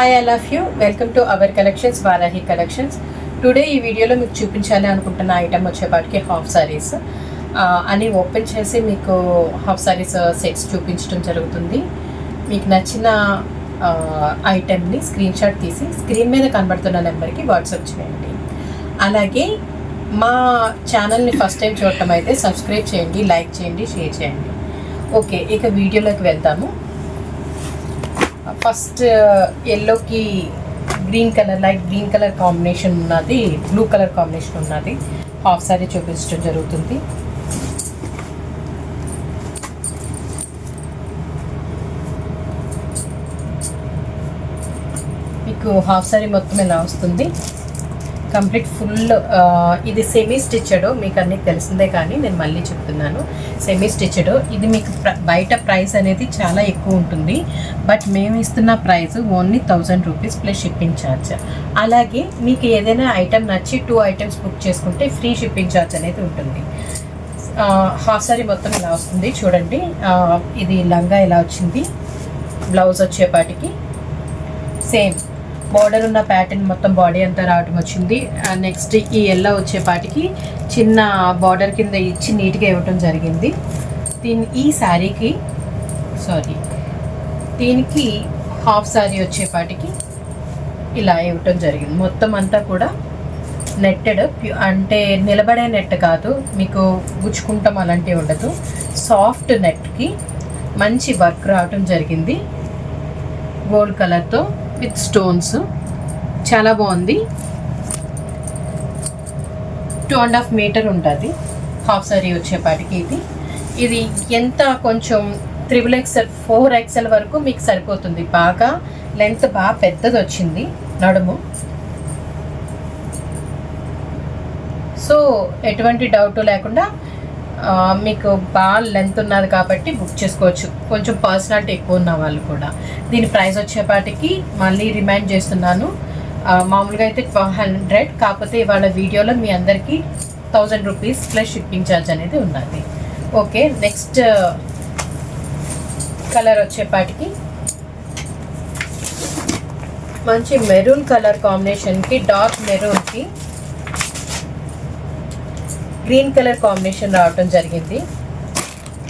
Hi I love you welcome to our collections Varahi collections today ఈ వీడియోలో మీకు చూపించాలి అనుకుంటున్న ఐటమ్ వచ్చేపాటికి హాఫ్ సారీస్ అని ఓపెన్ చేసి మీకు హాఫ్ సారీస్ సెట్స్ చూపించడం జరుగుతుంది. మీకు నచ్చిన ఐటెంని స్క్రీన్ షాట్ తీసి స్క్రీన్ మీద కనబడుతున్న నెంబర్కి వాట్సాప్ చేయండి. అలాగే మా ఛానల్ని ఫస్ట్ టైం చూడటం అయితే సబ్స్క్రైబ్ చేయండి లైక్ చేయండి షేర్ చేయండి. ఓకే ఇక వీడియోలోకి వెళ్తాము. ఫస్ట్ ఎల్లోకి green colour light green colour combination ఉన్నది. బ్లూ కలర్ కాంబినేషన్ ఉన్నది. హాఫ్ సారీ చూపించడం జరుగుతుంది. మీకు హాఫ్ సారీ మొత్తం ఎలా వస్తుంది? కంప్లీట్ ఫుల్ ఇది సెమీ స్టిచ్డ్ మీకు అన్నీ తెలిసిందే కానీ నేను మళ్ళీ చెప్తున్నాను. సెమీ స్టిచ్డ్ ఇది మీకు ప్ర- బయట ప్రైస్ అనేది చాలా ఎక్కువ ఉంటుంది. బట్ మేము ఇస్తున్న price only thousand rupees plus shipping charge అలాగే మీకు ఏదైనా ఐటెం నచ్చి టూ ఐటమ్స్ బుక్ చేసుకుంటే ఫ్రీ షిప్పింగ్ ఛార్జ్ అనేది ఉంటుంది. హాఫ్ సారీ మొత్తం ఇలా వస్తుంది. చూడండి ఇది లంగా ఇలా వచ్చింది. బ్లౌజ్ వచ్చేపాటికి. సేమ్ బార్డర్ ఉన్న ప్యాటర్న్ మొత్తం బాడీ అంతా రావటం వచ్చింది. నెక్స్ట్ ఈ ఎల్లో వచ్చేపాటికి చిన్న బార్డర్ కింద ఇచ్చి నీట్గా ఇవ్వటం జరిగింది. దీని ఈ శారీకి సారీ దీనికి హాఫ్ శారీ వచ్చేపాటికి ఇలా ఇవ్వటం జరిగింది. మొత్తం అంతా కూడా నెట్టెడ్ అంటే నిలబడే నెట్ కాదు మీకు గుచ్చుకుంటాం అలాంటివి ఉండదు. సాఫ్ట్ నెట్కి మంచి వర్క్ రావటం జరిగింది. గోల్డ్ కలర్తో విత్ స్టోన్స్ చాలా బాగుంది. టూ అండ్ హాఫ్ మీటర్ ఉంటుంది. హాఫ్ సారీ వచ్చేపాటికి ఇది. ఇది ఎంత కొంచెం త్రిబుల్ ఎక్సెల్ ఫోర్ ఎక్సెల్ వరకు మీకు సరిపోతుంది. బాగా లెంత్ బాగా పెద్దది వచ్చింది నడుము. సో ఎటువంటి డౌట్ లేకుండా మీకు బాగా లెంత్ ఉన్నది కాబట్టి బుక్ చేసుకోవచ్చు. కొంచెం పర్సనాలిటీ ఎక్కువ ఉన్న వాళ్ళు కూడా. దీని ప్రైస్ వచ్చేపాటికి మళ్ళీ రిమైండ్ చేస్తున్నాను. మామూలుగా అయితే ట్వెల్వ్ హండ్రెడ్ కాకపోతే ఇవాళ వీడియోలో మీ అందరికీ thousand rupees plus shipping charge అనేది ఉన్నది. ఓకే నెక్స్ట్ కలర్ వచ్చేపాటికి మంచి మెరూన్ కలర్ కాంబినేషన్కి డార్క్ మెరూన్కి గ్రీన్ కలర్ కాంబినేషన్ రావటం జరిగింది.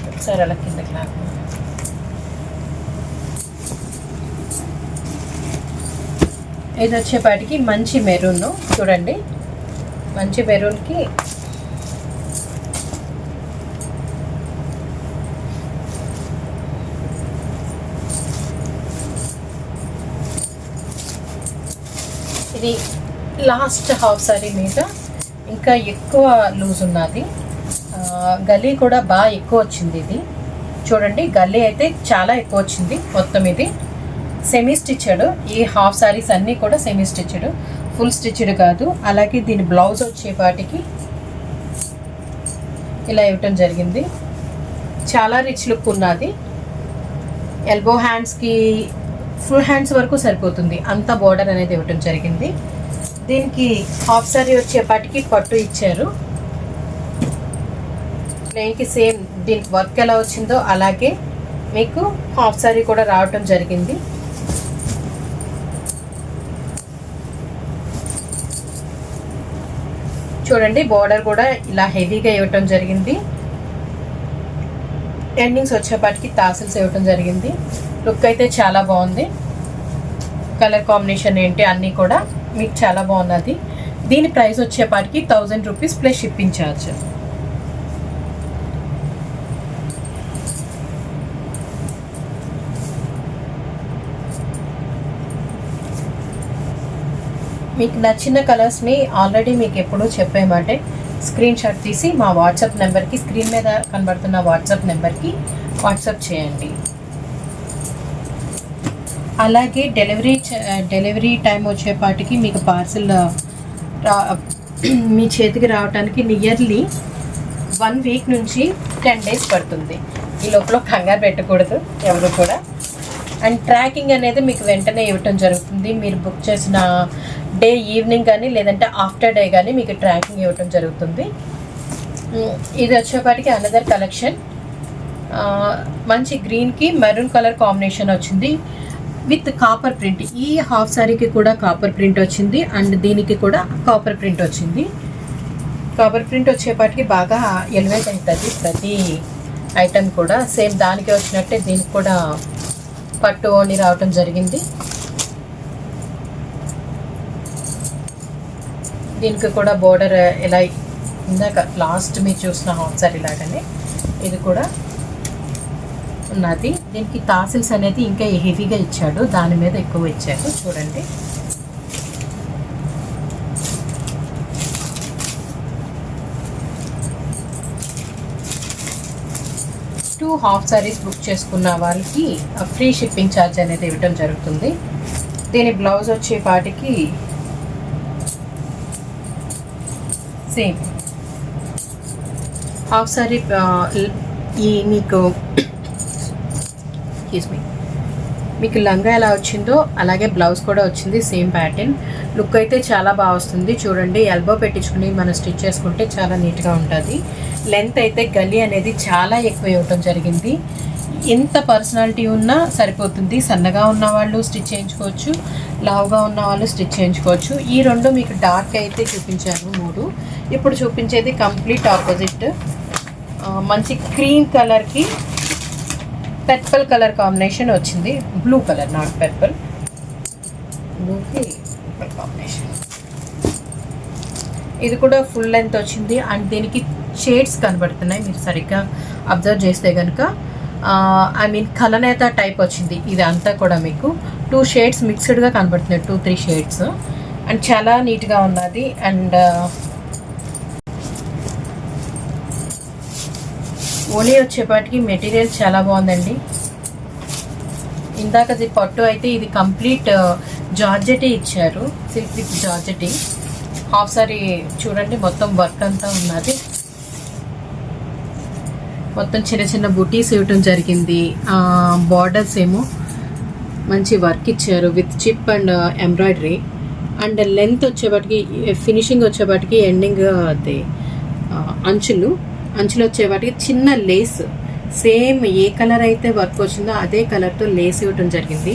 ఒకసారి అలా కిందకి లాగు. ఇది వచ్చేపాటికి మంచి మెరూన్. చూడండి. మంచి మెరూన్కి ఇది లాస్ట్ హాఫ్ సారీ మీద ఇంకా ఎక్కువ లూజ్ ఉన్నది. గలీ గల్లీ కూడా బాగా ఎక్కువ వచ్చింది ఇది. చూడండి గల్లీ అయితే చాలా ఎక్కువ వచ్చింది మొత్తం ఇది. సెమీ స్టిచ్డ్ ఈ హాఫ్ సారీస్ అన్నీ కూడా సెమీ స్టిచ్డ్ ఫుల్ స్టిచ్డ్ కాదు. అలాగే దీని బ్లౌజ్ వచ్చే వాటికి ఇలా ఇవ్వటం జరిగింది. చాలా రిచ్ లుక్ ఉన్నది. ఎల్బో హ్యాండ్స్కి ఫుల్ హ్యాండ్స్ వరకు సరిపోతుంది. అంత బోర్డర్ అనేది ఇవ్వటం జరిగింది. దీనికి హాఫ్ సారీ వచ్చేపాటికి పట్టు ఇచ్చారు. ప్లెయిన్కి సేమ్ దీనికి వర్క్ ఎలా వచ్చిందో అలాగే మీకు హాఫ్ సారీ కూడా రావటం జరిగింది. చూడండి బోర్డర్ కూడా ఇలా హెవీగా ఇవ్వటం జరిగింది. ఎండింగ్స్ వచ్చేపాటికి తాసిల్స్ ఇవ్వటం జరిగింది. లుక్ అయితే చాలా బాగుంది. కలర్ కాంబినేషన్ ఏంటి అన్నీ కూడా మీకు చాలా బాగున్నది దీని ప్రైస్ వచ్చేపాటికి thousand rupees plus shipping charge. మీకు నచ్చిన కలర్స్ని ఆల్రెడీ మీకు ఎప్పుడూ చెప్పామంటే స్క్రీన్ షాట్ తీసి మా వాట్సాప్ నెంబర్కి స్క్రీన్ మీద కనబడుతున్న వాట్సాప్ నెంబర్కి వాట్సాప్ చేయండి. అలాగే డెలివరీ డెలివరీ టైం వచ్చేపాటికి మీకు పార్సిల్ మీ చేతికి రావడానికి నియర్లీ వన్ వీక్ నుంచి టెన్ డేస్ పడుతుంది. ఈ లోపల కంగారు పెట్టకూడదు ఎవరు కూడా. అండ్ ట్రాకింగ్ అనేది మీకు వెంటనే ఇవ్వటం జరుగుతుంది. మీరు బుక్ చేసిన డే ఈవినింగ్ కానీ లేదంటే ఆఫ్టర్ డే కానీ మీకు ట్రాకింగ్ ఇవ్వటం జరుగుతుంది. ఇది వచ్చేపాటికి అనదర్ కలెక్షన్ మంచి గ్రీన్కి మెరూన్ కలర్ కాంబినేషన్ వచ్చింది. With copper print. ఈ హాఫ్ శారీకి కూడా కాపర్ ప్రింట్ వచ్చింది. అండ్ దీనికి కూడా కాపర్ ప్రింట్ వచ్చింది. కాపర్ ప్రింట్ వచ్చేపాటికి బాగా ఎలివేట్ అవుతుంది ప్రతి ఐటెం కూడా. సేమ్ దానికి వచ్చినట్టే దీనికి కూడా పట్టు ఓని రావటం జరిగింది. దీనికి కూడా బోర్డర్ ఎలా ఇందాక లాస్ట్ మీరు చూసిన హాఫ్ సారీ లాగానే ఇది కూడా ఉన్నది. దీనికి తాసిల్స్ అనేది ఇంకా హెవీగా ఇచ్చాడు. దాని మీద ఎక్కువ ఇచ్చాడు. చూడండి. టూ హాఫ్ సారీస్ బుక్ చేసుకున్న వాళ్ళకి ఫ్రీ షిప్పింగ్ ఛార్జ్ అనేది ఇవ్వడం జరుగుతుంది. దీని బ్లౌజ్ వచ్చే పాటికి సేమ్. హాఫ్ సారీ ఈ మీకు ఎక్స్క్యూజ్ మీ మీకు లంగా ఎలా వచ్చిందో అలాగే బ్లౌజ్ కూడా వచ్చింది సేమ్ ప్యాటర్న్ లుక్ అయితే చాలా బాగా వస్తుంది. చూడండి ఎల్బో పెట్టించుకుని మనం స్టిచ్ చేసుకుంటే చాలా నీట్గా ఉంటుంది. లెంత్ అయితే గల్లీ అనేది చాలా ఎక్కువ ఇవ్వటం జరిగింది. ఎంత పర్సనాలిటీ ఉన్నా సరిపోతుంది. సన్నగా ఉన్న వాళ్ళు స్టిచ్ చేయించుకోవచ్చు లావుగా ఉన్న వాళ్ళు స్టిచ్ చేయించుకోవచ్చు. ఈ రెండు మీకు డార్క్ అయితే చూపించాను మూడు. ఇప్పుడు చూపించేది కంప్లీట్ ఆపోజిట్ మంచి క్రీమ్ కలర్కి పర్పుల్ కలర్ కాంబినేషన్ వచ్చింది. బ్లూ కలర్ నాట్ పర్పుల్ బ్లూకి పర్పుల్ కాంబినేషన్ ఇది కూడా ఫుల్ లెంత్ వచ్చింది. అండ్ దీనికి షేడ్స్ కనబడుతున్నాయి. మీరు సరిగ్గా అబ్జర్వ్ చేస్తే కనుక ఐ మీన్ కలనేత టైప్ వచ్చింది. ఇది అంతా కూడా మీకు టూ షేడ్స్ మిక్స్డ్గా కనబడుతున్నాయి. టూ త్రీ షేడ్స్ అండ్ చాలా నీట్గా ఉన్నది. అండ్ ఓలీ వచ్చేపాటికి మెటీరియల్ చాలా బాగుందండి. ఇందాక ఇది పట్టు అయితే ఇది కంప్లీట్ జార్జెటీ ఇచ్చారు. Silk with georgette. Half sari చూడండి మొత్తం వర్క్ అంతా ఉన్నది. మొత్తం చిన్న చిన్న బుటీస్ ఇవ్వటం జరిగింది. బార్డర్స్ ఏమో మంచి వర్క్ ఇచ్చారు with chip and embroidery and length వచ్చేపాటికి ఫినిషింగ్ వచ్చేపాటికి ఎండింగ్ అది అంచులు. అంచులు వచ్చేవాటికి చిన్న లేస్ సేమ్ ఏ కలర్ అయితే వర్క్ వచ్చిందో అదే కలర్తో లేస్ ఇవ్వటం జరిగింది.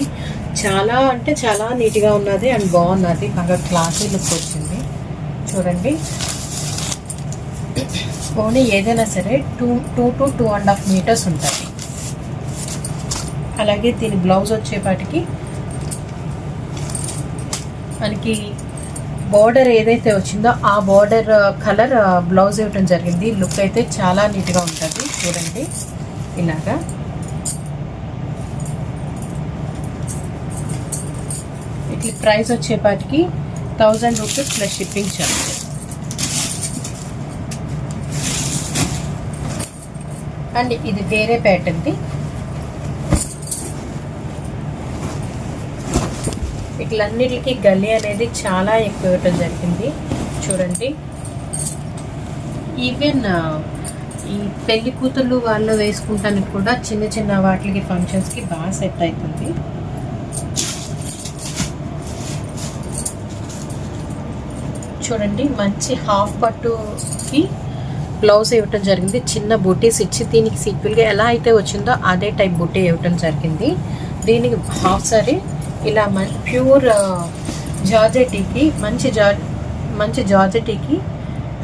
చాలా అంటే చాలా నీట్గా ఉన్నది అండ్ బాగున్నది. బాగా క్లాసీ లుక్ వచ్చింది. చూడండి. ఓన్లీ ఏదైనా సరే two two to two and half metres ఉంటుంది అలాగే దీని బ్లౌజ్ వచ్చేపాటికి మనకి బార్డర్ ఏదైతే వచ్చిందో ఆ బార్డర్ కలర్ బ్లౌజ్ ఇవ్వటం జరిగింది. లుక్ అయితే చాలా నీట్గా ఉంటుంది. చూడండి. ఇలాగా. ఇట్లా ప్రైస్ వచ్చేపాటికి thousand rupees plus shipping charge and ఇది వేరే ప్యాటర్న్ది. వీటిలన్నిటికి గల్లీ అనేది చాలా ఎక్కువ ఇవ్వటం జరిగింది. చూడండి. ఈవెన్ ఈ పెళ్ళి కూతుళ్ళు వాళ్ళు వేసుకుంటానికి కూడా చిన్న చిన్న వాటికి ఫంక్షన్స్కి బాగా సెట్ అవుతుంది. చూడండి మంచి హాఫ్ పట్టుకి బ్లౌజ్ ఇవ్వటం జరిగింది. చిన్న బుటీస్ ఇచ్చి దీనికి సీక్వెల్గా ఎలా అయితే వచ్చిందో అదే టైప్ బుటీ ఇవ్వటం జరిగింది. దీనికి హాఫ్ సారీ ఇలా మన ప్యూర్ జార్జెటీకి మంచి జార్ మంచి జార్జెటీకి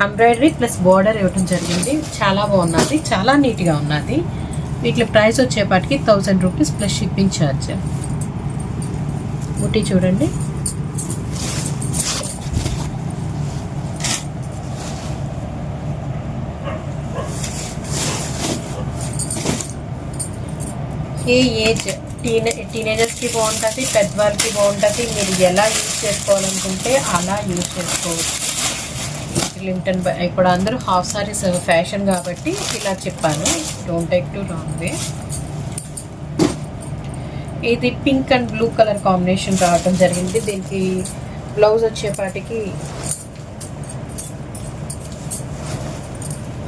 ఎంబ్రాయిడరీ ప్లస్ బార్డర్ ఇవ్వటం జరిగింది. చాలా బాగున్నది. చాలా నీట్గా ఉన్నది. వీటి ప్రైస్ వచ్చేపాటికి thousand rupees plus shipping charge బుట్టి చూడండి. ఏ ఏజ్ టీనే టీనేజర్స్కి బాగుంటుంది పెద్దవాళ్ళకి బాగుంటుంది. మీరు ఎలా యూజ్ చేసుకోవాలనుకుంటే అలా యూజ్ చేసుకోవచ్చు. లిమిటన్ ఇప్పుడు అందరూ హాఫ్ సారీస్ ఫ్యాషన్ కాబట్టి ఇలా చెప్పాను. Don't take to wrong way ఇది pink and blue colour combination రావడం జరిగింది. దీనికి బ్లౌజ్ వచ్చేపాటికి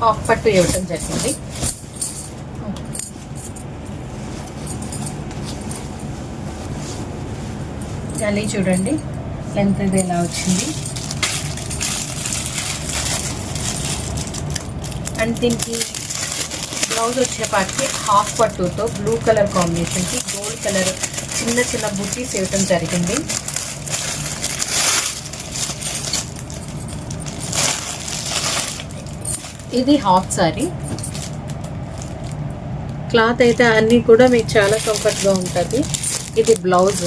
హాఫ్ పట్టు ఇవ్వటం జరిగింది. గలీ చూడండి. లెంత్ ఇది ఎలా వచ్చింది? అండ్ దీనికి బ్లౌజ్ వచ్చేపాటికి హాఫ్ పట్టుతో బ్లూ కలర్ కాంబినేషన్కి గోల్డ్ కలర్ చిన్న చిన్న బుట్టీస్ ఇవ్వటం జరిగింది. ఇది హాఫ్ సారీ క్లాత్ అయితే అన్నీ కూడా మీకు చాలా కంఫర్ట్గా ఉంటుంది. ఇది బ్లౌజ్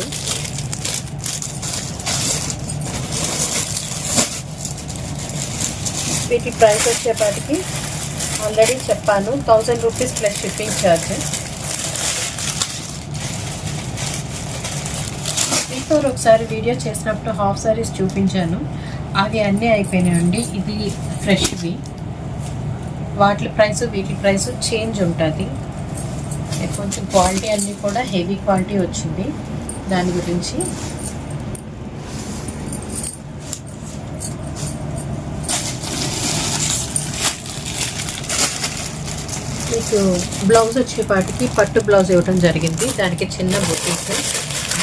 వీటి ప్రైస్ వచ్చేపాటికి ఆల్రెడీ చెప్పాను. Thousand rupees plus shipping charge before ఒకసారి వీడియో చేసినప్పుడు హాఫ్ సారీస్ చూపించాను. అవి అన్నీ అయిపోయినాయండి. ఇది ఫ్రెష్వి వాటి ప్రైస్ వీటి ప్రైస్ చేంజ్ ఉంటుంది. కొంచెం క్వాలిటీ అన్నీ కూడా హెవీ క్వాలిటీ వచ్చింది. దాని గురించి మీకు బ్లౌజ్ వచ్చేపాటికి పట్టు బ్లౌజ్ ఇవ్వడం జరిగింది. దానికి చిన్న బుటీస్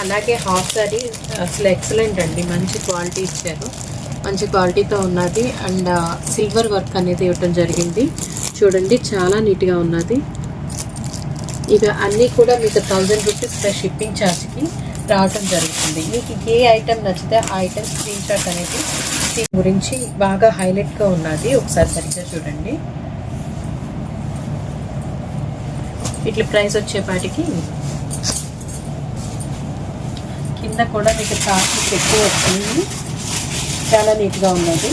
అలాగే హాఫ్ సారీ అసలు ఎక్సలెంట్ అండి. మంచి క్వాలిటీ ఇచ్చారు. మంచి క్వాలిటీతో ఉన్నది. అండ్ సిల్వర్ వర్క్ అనేది ఇవ్వటం జరిగింది. చూడండి చాలా నీట్గా ఉన్నది. ఇక అన్నీ కూడా మీకు థౌజండ్ రూపీస్ ప్లస్ షిప్పింగ్ ఛార్జ్కి రావటం జరుగుతుంది. మీకు ఏ ఐటెం నచ్చితే ఆ ఐటెం స్క్రీన్ షాట్ అనేది దీని గురించి బాగా హైలైట్గా ఉన్నది. ఒకసారి సరిగ్గా చూడండి. ఇట్లా ప్రైస్ వచ్చేపాటికి కింద కూడా మీకు చార్ట్స్ ఎక్కువ వచ్చింది చాలా నీట్గా ఉన్నది.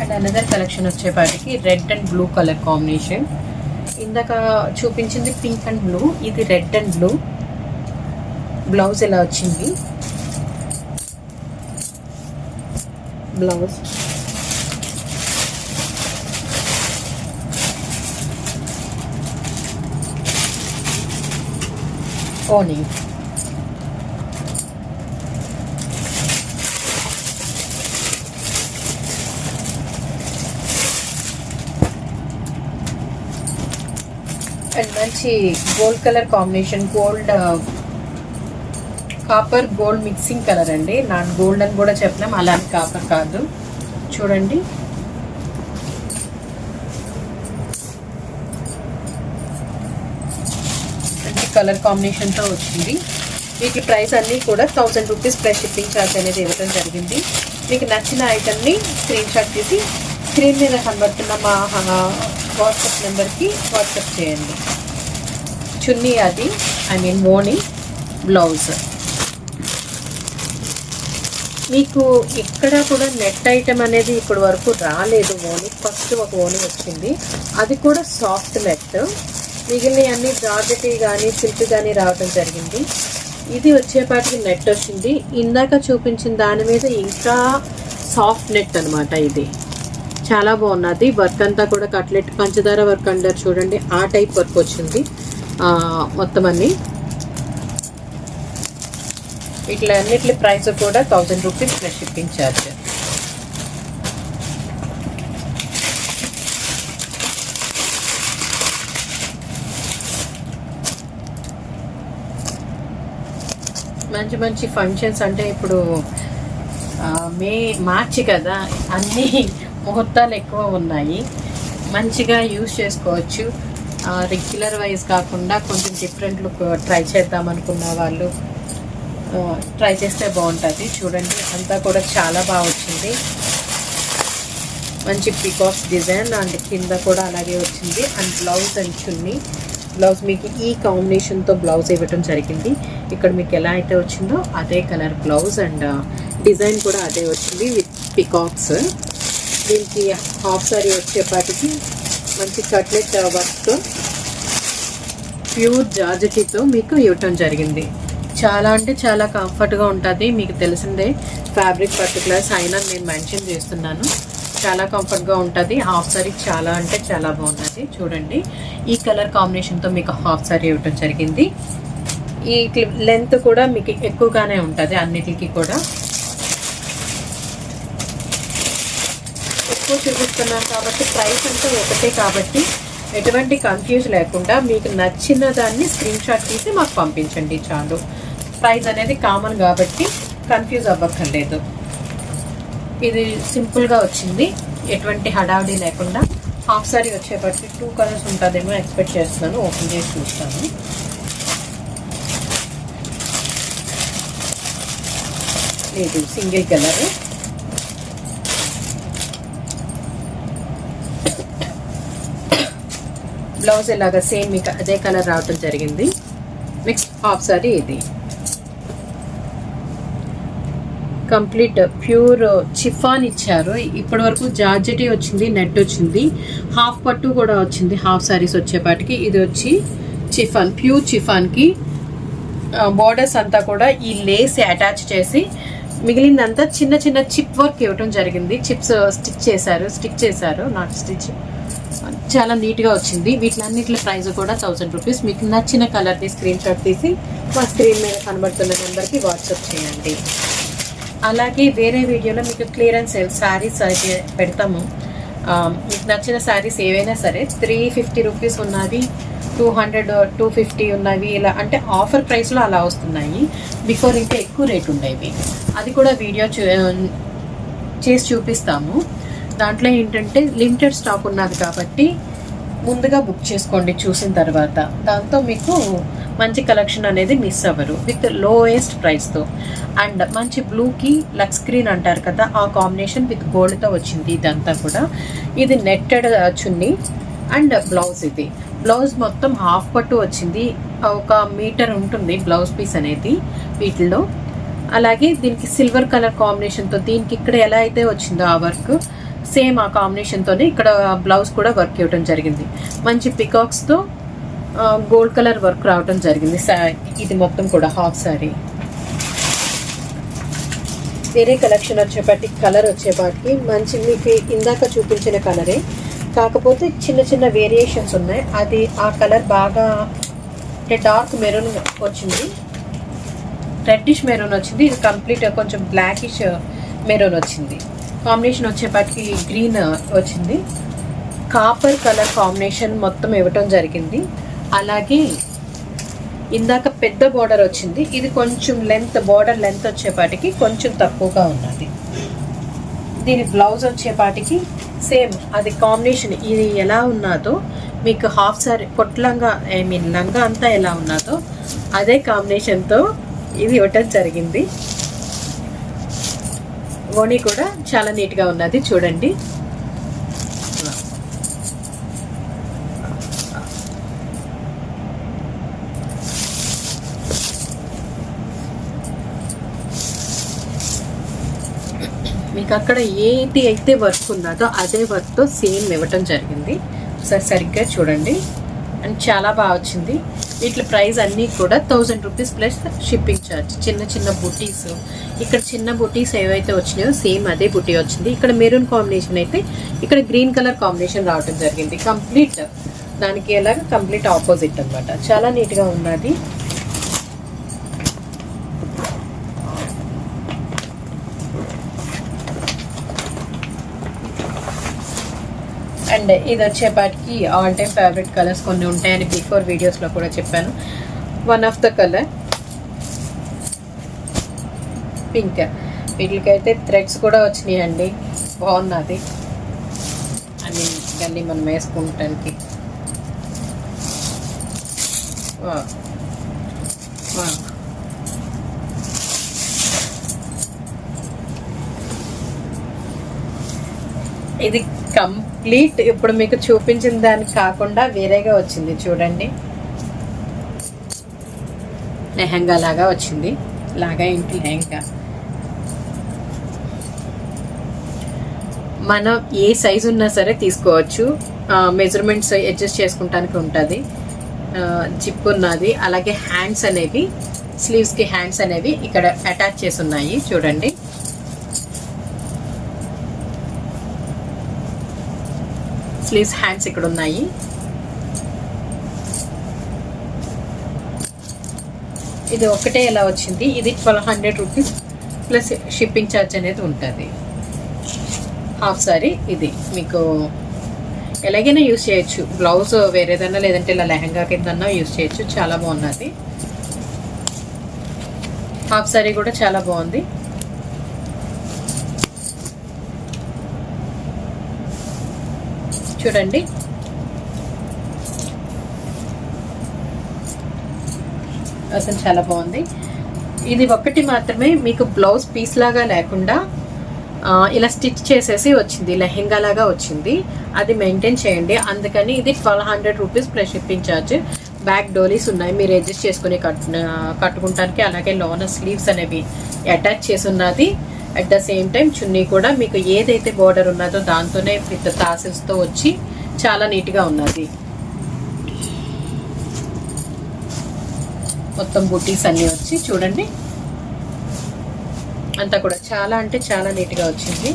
అండ్ అనదర్ కలెక్షన్ వచ్చేపాటికి red and blue colour combination. ఇందాక చూపించింది పింక్ అండ్ బ్లూ. ఇది రెడ్ అండ్ బ్లూ. బ్లౌజ్ ఎలా వచ్చింది? బ్లౌజ్. ఓనీ అండ్ మంచి gold colour combination gold copper gold mixing colour అండి. నాట్ గోల్డ్ అని కూడా చెప్పినాం అలాంటి కాపర్ కాదు. చూడండి. కలర్ కాంబినేషన్తో వచ్చింది. మీకు ప్రైస్ అన్నీ కూడా thousand rupees plus shipping charge అనేది ఇవ్వడం జరిగింది. మీకు నచ్చిన ఐటమ్ని స్క్రీన్ షాట్ తీసి స్క్రీన్ మీద కనబడుతున్న మా వాట్సాప్ నెంబర్కి వాట్సాప్ చేయండి. చున్నీ అది ఐ మీన్ మోని బ్లౌజ్ మీకు ఇక్కడ కూడా నెట్ ఐటమ్ అనేది ఇప్పటి వరకు రాలేదు. ఓని ఫస్ట్ ఒక ఓని వచ్చింది. అది కూడా సాఫ్ట్ నెట్ మిగిలిన అన్ని జార్జెట్ కానీ సిల్క్ కానీ రావడం జరిగింది. ఇది వచ్చేపాటికి నెట్ వచ్చింది. ఇందాక చూపించిన దాని మీద ఇంకా సాఫ్ట్ నెట్ అనమాట ఇది. చాలా బాగున్నది. వర్క్ అంతా కూడా కట్లెట్ పంచదార వర్క్ అంటారు చూడండి. ఆ టైప్ వర్క్ వచ్చింది. మొత్తం అన్ని. ఇట్లా అన్నిటి ప్రైస్ కూడా thousand rupees plus shipping charge మంచి మంచి ఫంక్షన్స్ అంటే ఇప్పుడు మే మార్చి కదా అన్నీ ముహూర్తాలు ఎక్కువ ఉన్నాయి. మంచిగా యూస్ చేసుకోవచ్చు. రెగ్యులర్ వైజ్ కాకుండా కొంచెం డిఫరెంట్ లుక్ ట్రై చేద్దాం అనుకున్న వాళ్ళు ట్రై చేస్తే బాగుంటుంది. చూడండి అంతా కూడా చాలా బాగా వచ్చింది. మంచి పికాక్స్ డిజైన్ అండ్ కింద కూడా అలాగే వచ్చింది. And blouse and chunni. Blouse మీకు ఈ కాంబినేషన్తో బ్లౌజ్ ఇవ్వటం జరిగింది. ఇక్కడ మీకు ఎలా అయితే వచ్చిందో అదే colour blouse and uh, design కూడా అదే వచ్చింది విత్ పికాక్స్ దీనికి హాఫ్ సారీ వచ్చేపాటికి మంచి కట్లెట్ వర్క్తో ప్యూర్ జార్జెటీతో మీకు ఇవ్వటం జరిగింది. చాలా అంటే చాలా కంఫర్ట్గా ఉంటుంది. మీకు తెలిసిందే ఫ్యాబ్రిక్ పర్టికులర్స్ అయినా నేను మెన్షన్ చేస్తున్నాను. చాలా కంఫర్ట్గా ఉంటుంది. హాఫ్ సారీ చాలా అంటే చాలా బాగుంటుంది. చూడండి. ఈ కలర్ కాంబినేషన్తో మీకు హాఫ్ సారీ ఇవ్వటం జరిగింది. ఈ లెంత్ కూడా మీకు ఎక్కువగానే ఉంటుంది అన్నిటికీ కూడా. ఎక్కువ చూపిస్తున్నాను కాబట్టి ప్రైస్ అంతా ఒకటే కాబట్టి ఎటువంటి కన్ఫ్యూజ్ లేకుండా మీకు నచ్చిన దాన్ని స్క్రీన్ షాట్ తీసి మాకు పంపించండి చాలు. ప్రైస్ అనేది కామన్ కాబట్టి కన్ఫ్యూజ్ అవ్వక్కర్లేదు. ఇది సింపుల్గా వచ్చింది. ఎటువంటి హడావిడి లేకుండా హాఫ్ సారీ వచ్చేపటికి టూ కలర్స్ ఉంటుందేమో ఎక్స్పెక్ట్ చేస్తున్నాను ఓపెన్ చేసి చూస్తాను. లేదు సింగిల్ కలర్ బ్లౌజ్ ఇలాగా సేమ్ మీకు అదే కలర్ రావటం జరిగింది. నెక్స్ట్ హాఫ్ సారీ ఇది. కంప్లీట్ ప్యూర్ చిఫాన్ ఇచ్చారు. ఇప్పటి వరకు జార్జెటీ వచ్చింది నెట్ వచ్చింది. హాఫ్ పట్టు కూడా వచ్చింది హాఫ్ సారీస్ వచ్చేపాటికి. ఇది వచ్చి చిఫాన్ ప్యూర్ చిఫాన్కి బార్డర్స్ అంతా కూడా ఈ లేస్ అటాచ్ చేసి మిగిలిందంతా చిన్న చిన్న చిప్ వర్క్ ఇవ్వటం జరిగింది. చిప్స్ స్టిచ్ చేశారు స్టిక్ చేశారు నాట్ స్టిచ్ చాలా నీట్గా వచ్చింది. వీటిలన్నిటి ప్రైస్ కూడా థౌసండ్ రూపీస్ మీకు నచ్చిన కలర్ని స్క్రీన్ షాట్ తీసి మా స్క్రీన్ మీద కనబడుతున్న నెంబర్కి వాట్సాప్ చేయండి. అలాగే వేరే వీడియోలో మీకు క్లియరెన్స్ సేల్ శారీస్ అయితే పెడతాము. మీకు నచ్చిన శారీస్ ఏవైనా సరే త్రీ ఫిఫ్టీ రూపీస్ ఉన్నవి టూ హండ్రెడ్ టూ ఫిఫ్టీ ఉన్నవి ఇలా అంటే ఆఫర్ ప్రైస్లో అలా వస్తున్నాయి. బిఫోర్ ఇంకా ఎక్కువ రేట్ ఉండేవి. అది కూడా వీడియో చూ చేసి చూపిస్తాము. దాంట్లో ఏంటంటే లిమిటెడ్ స్టాక్ ఉన్నది కాబట్టి ముందుగా బుక్ చేసుకోండి చూసిన తర్వాత. దాంతో మీకు మంచి కలెక్షన్ అనేది మిస్ అవ్వరు. విత్ లోయెస్ట్ ప్రైస్తో అండ్ మంచి బ్లూకి లక్ స్క్రీన్ అంటారు కదా ఆ కాంబినేషన్ విత్ గోల్డ్తో వచ్చింది ఇదంతా కూడా. ఇది నెట్టెడ్ చున్నీ అండ్ బ్లౌజ్ ఇది. బ్లౌజ్ మొత్తం హాఫ్ పట్టు వచ్చింది. ఒక మీటర్ ఉంటుంది బ్లౌజ్ పీస్ అనేది వీటిలో అలాగే దీనికి సిల్వర్ కలర్ కాంబినేషన్తో దీనికి ఇక్కడ ఎలా అయితే వచ్చిందో ఆ వర్క్ సేమ్ ఆ కాంబినేషన్తోనే ఇక్కడ బ్లౌజ్ కూడా వర్క్ ఇవ్వడం జరిగింది. మంచి పికాక్స్తో గోల్డ్ కలర్ వర్క్ రావడం జరిగింది. ఇది మొత్తం కూడా హాఫ్ సారీ వేరే కలెక్షన్ వచ్చేపాటి కలర్ వచ్చేపాటికి మంచి మీకు ఇందాక చూపించిన కలరే కాకపోతే చిన్న చిన్న వేరియేషన్స్ ఉన్నాయి. అది ఆ కలర్ బాగా అంటే డార్క్ మెరూన్ వచ్చింది. రెడ్డిష్ మెరూన్ వచ్చింది. ఇది కంప్లీట్ కొంచెం బ్లాకిష్ మెరూన్ వచ్చింది. కాంబినేషన్ వచ్చేపాటికి గ్రీన్ వచ్చింది. కాపర్ కలర్ కాంబినేషన్ మొత్తం ఇవ్వటం జరిగింది. అలాగే ఇందాక పెద్ద బోర్డర్ వచ్చింది. ఇది కొంచెం లెంత్ బార్డర్ లెంత్ వచ్చేపాటికి కొంచెం తక్కువగా ఉన్నది. దీని బ్లౌజ్ వచ్చేపాటికి సేమ్ అది కాంబినేషన్ ఇది ఎలా ఉన్నదో మీకు హాఫ్ సారీ పొట్లంగా ఐ మీన్ లంగా అంతా ఎలా ఉన్నదో అదే కాంబినేషన్తో ఇది ఇవ్వటం జరిగింది. ఓణి కూడా చాలా నీట్గా ఉన్నది. చూడండి. మీకు అక్కడ ఏది అయితే వర్క్ ఉన్నదో అదే వర్క్తో సేమ్ ఇవ్వటం జరిగింది. ఒకసారి సరిగ్గా చూడండి. అండ్ చాలా బాగా వచ్చింది. వీటి ప్రైస్ అన్నీ కూడా thousand rupees plus shipping charge చిన్న చిన్న బుటీస్ ఇక్కడ చిన్న బుటీస్ ఏవైతే వచ్చినాయో సేమ్ అదే బుటీ వచ్చింది. ఇక్కడ మెరూన్ కాంబినేషన్ అయితే ఇక్కడ గ్రీన్ కలర్ కాంబినేషన్ రావడం జరిగింది. కంప్లీట్ దానికి ఎలాగ కంప్లీట్ ఆపోజిట్ అన్నమాట. చాలా నీట్గా ఉన్నది. అండ్ ఇది వచ్చేపాటికి ఆల్ టైమ్ ఫేవరెట్ కలర్స్ కొన్ని ఉంటాయని బిఫోర్ వీడియోస్లో కూడా చెప్పాను. One of the colour pink వీటికైతే threads కూడా వచ్చినాయండి. బాగున్నది. అని గల్లీ మనం వేసుకుంటానికి. వా వా ఇది కంప్లీట్ ఇప్పుడు మీకు చూపించిన దానికి కాకుండా వేరేగా వచ్చింది చూడండి. లెహంగా లాగా వచ్చింది. లాగా ఇంటి లెహంగా? మనం ఏ సైజు ఉన్నా సరే తీసుకోవచ్చు. మెజర్మెంట్స్ అడ్జస్ట్ చేసుకుంటానికి ఉంటుంది. జిప్ ఉన్నది. అలాగే హ్యాండ్స్ అనేవి స్లీవ్స్కి హ్యాండ్స్ అనేవి ఇక్కడ అటాచ్ చేసి ఉన్నాయి. చూడండి. స్లీవ్స్ హ్యాండ్స్ ఇక్కడ ఉన్నాయి. ఇది ఒకటే ఎలా వచ్చింది? ఇది twelve hundred rupees plus shipping charge అనేది ఉంటుంది. హాఫ్ సారీ ఇది. మీకు ఎలాగైనా యూస్ చేయొచ్చు. బ్లౌజ్ వేరేదన్నా లేదంటే ఇలా లెహంగా కిందన్నా యూస్ చేయొచ్చు. చాలా బాగున్నది. హాఫ్ సారీ కూడా చాలా బాగుంది. చూడండి. అసలు చాలా బాగుంది. ఇది ఒకటి మాత్రమే మీకు బ్లౌజ్ పీస్ లాగా లేకుండా ఇలా స్టిచ్ చేసేసి వచ్చింది లెహెంగా లాగా వచ్చింది. అది మెయింటైన్ చేయండి. అందుకని ఇది twelve hundred rupees plus shipping charge. Back డోలీస్ ఉన్నాయి. మీరు అడ్జస్ట్ చేసుకుని కట్ కట్టుకుంటానికి అలాగే లోన స్లీవ్స్ అనేవి అటాచ్ చేసి ఉన్నది at the same time chunni కూడా మీకు ఏదైతే బార్డర్ ఉన్నదో దాంతోనే విత్ తాసెస్తో వచ్చి చాలా నీట్గా ఉన్నది. మొత్తం బుటీస్ అన్నీ వచ్చి చూడండి. అంతా కూడా చాలా అంటే చాలా నీట్గా వచ్చింది.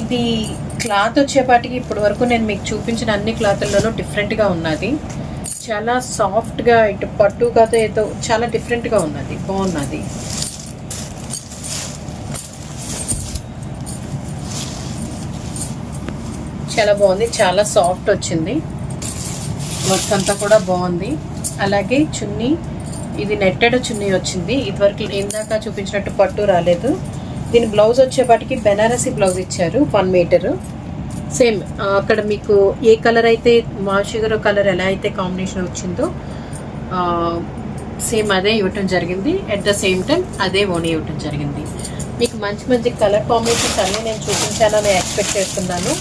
ఇది క్లాత్ వచ్చేపాటికి ఇప్పటి వరకు నేను మీకు చూపించిన అన్ని క్లాతుల్లోనూ డిఫరెంట్గా ఉన్నది. చాలా సాఫ్ట్గా ఇటు పట్టు కథ ఏదో చాలా డిఫరెంట్గా ఉన్నది బాగున్నది. చాలా బాగుంది చాలా సాఫ్ట్ వచ్చింది. వర్క్ అంతా కూడా బాగుంది. అలాగే చున్నీ ఇది నెట్టెడ్ చున్నీ వచ్చింది. ఇదివరకు ఇందాక చూపించినట్టు పట్టు రాలేదు. దీని బ్లౌజ్ వచ్చేపాటికి బెనారసీ బ్లౌజ్ ఇచ్చారు వన్ మీటరు సేమ్ అక్కడ మీకు ఏ కలర్ అయితే మా షుగర్ కలర్ ఎలా అయితే కాంబినేషన్ వచ్చిందో సేమ్ అదే ఇవ్వటం జరిగింది. అట్ ద సేమ్ టైం అదే ఓనీ ఇవ్వటం జరిగింది. మీకు మంచి మంచి కలర్ కాంబినేషన్స్ అన్నీ నేను చూపించానని ఎక్స్పెక్ట్ చేస్తున్నాను.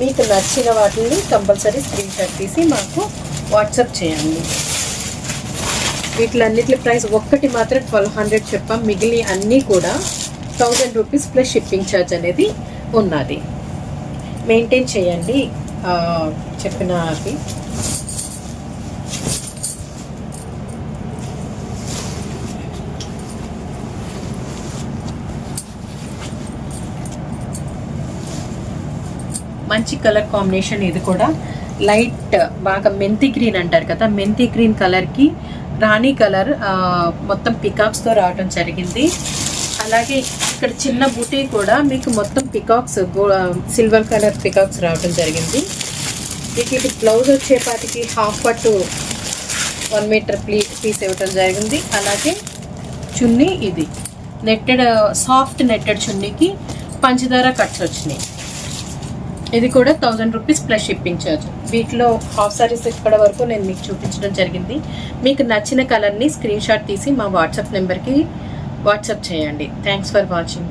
మీకు నచ్చిన వాటిని కంపల్సరీ స్క్రీన్ షాట్ తీసి మాకు వాట్సాప్ చేయండి. వీటిలన్నిటి ప్రైస్ ఒక్కటి మాత్రం ట్వెల్వ్ హండ్రెడ్ చెప్పాం. మిగిలిన అన్నీ కూడా thousand rupees plus shipping charge అనేది ఉన్నది. మెయింటైన్ చేయండి చెప్పిన అవి మంచి కలర్ కాంబినేషన్ ఇది కూడా. లైట్ బాగా మెంతి గ్రీన్ అంటారు కదా మెంతి గ్రీన్ కలర్కి రాణి కలర్ మొత్తం పికాక్స్తో రావడం జరిగింది. అలాగే ఇక్కడ చిన్న బుటీ కూడా మీకు మొత్తం పికాక్స్ సిల్వర్ కలర్ పికాక్స్ రావడం జరిగింది. మీకు ఇది బ్లౌజ్ వచ్చేపాటికి హాఫ్ పట్టు వన్ మీటర్ ప్లీ పీస్ ఇవ్వటం జరిగింది. అలాగే చున్నీ ఇది. నెట్టెడ్ సాఫ్ట్ నెట్టెడ్ చున్నీకి పంచదార కట్స్ వచ్చినాయి. ఇది కూడా thousand rupees plus shipping charge. వీటిలో హాఫ్ సారీస్ ఇక్కడ వరకు నేను మీకు చూపించడం జరిగింది. మీకు నచ్చిన కలర్ని స్క్రీన్ షాట్ తీసి మా వాట్సాప్ నెంబర్కి వాట్సాప్ చేయండి. Thanks for watching